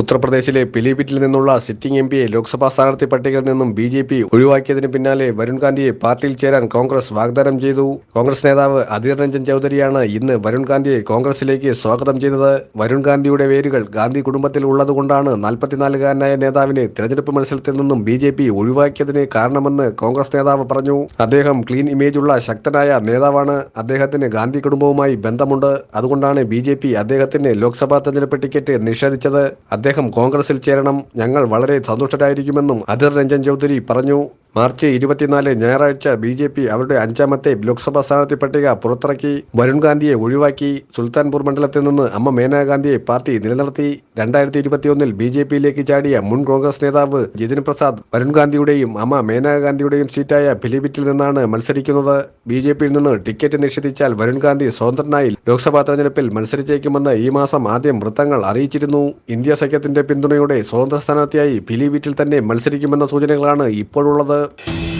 ഉത്തർപ്രദേശിലെ പിലിപിറ്റിൽ നിന്നുള്ള sitting M പിയെ ലോക്സഭാ സ്ഥാനാർത്ഥി പട്ടികയിൽ നിന്നും ബി ജെ പി ഒഴിവാക്കിയതിന് പിന്നാലെ വരുൺ ഗാന്ധിയെ പാർട്ടിയിൽ ചേരാൻ കോൺഗ്രസ് വാഗ്ദാനം ചെയ്തു. കോൺഗ്രസ് നേതാവ് അധീർ രഞ്ജൻ ചൌധരിയാണ് ഇന്ന് വരുൺ ഗാന്ധിയെ കോൺഗ്രസിലേക്ക് സ്വാഗതം ചെയ്തത്. വരുൺ ഗാന്ധിയുടെ വേരുകൾ ഗാന്ധി കുടുംബത്തിൽ ഉള്ളതുകൊണ്ടാണ് നാൽപ്പത്തിനാലുകാരനായ നേതാവിനെ തിരഞ്ഞെടുപ്പ് മത്സരത്തിൽ നിന്നും ബി ജെ പി ഒഴിവാക്കിയതിന് കാരണമെന്ന് കോൺഗ്രസ് നേതാവ് പറഞ്ഞു. അദ്ദേഹം ക്ലീൻ ഇമേജുള്ള ശക്തനായ നേതാവാണ്. അദ്ദേഹത്തിന് ഗാന്ധി കുടുംബവുമായി ബന്ധമുണ്ട്. അതുകൊണ്ടാണ് ബി ജെ പി അദ്ദേഹത്തിന് ലോക്സഭാ തെരഞ്ഞെടുപ്പ് ടിക്കറ്റ് നിഷേധിച്ചത്. അദ്ദേഹം കോൺഗ്രസിൽ ചേരണം. ഞങ്ങൾ വളരെ സന്തുഷ്ടരായിരിക്കുമെന്നും അധിർ രഞ്ജൻ ചൌധരി പറഞ്ഞു. മാർച്ച് ഇരുപത്തിനാല് ഞായറാഴ്ച ബി ജെ പി അവരുടെ അഞ്ചാമത്തെ ലോക്സഭാ സ്ഥാനാർത്ഥി പട്ടിക പുറത്തിറക്കി. വരുൺ ഗാന്ധിയെ ഒഴിവാക്കി. സുൽത്താൻപൂർ മണ്ഡലത്തിൽ നിന്ന് അമ്മ മേനകാ ഗാന്ധിയെ പാർട്ടി നിലനിർത്തി. രണ്ടായിരത്തി ഇരുപത്തിയൊന്നിൽ ബി ജെ പിയിലേക്ക് ചാടിയ മുൻ കോൺഗ്രസ് നേതാവ് ജിതിൻ പ്രസാദ് വരുൺ ഗാന്ധിയുടെയും അമ്മ മേനകാ ഗാന്ധിയുടെയും സീറ്റായ ഫിലിപിറ്റിൽ നിന്നാണ് മത്സരിക്കുന്നത്. ബി ജെ പിയിൽ നിന്ന് ടിക്കറ്റ് നിഷേധിച്ചാൽ വരുൺ ഗാന്ധി സ്വതന്ത്രനായി ലോക്സഭാ തെരഞ്ഞെടുപ്പിൽ മത്സരിച്ചേക്കുമെന്ന് ഈ മാസം ആദ്യം വൃത്തങ്ങൾ അറിയിച്ചിരുന്നു. ഇന്ത്യ സഖ്യത്തിന്റെ പിന്തുണയോടെ സ്വതന്ത്ര സ്ഥാനാർത്ഥിയായി ഫിലിപിറ്റിൽ തന്നെ മത്സരിക്കുമെന്ന സൂചനകളാണ് ഇപ്പോഴുള്ളത്. up.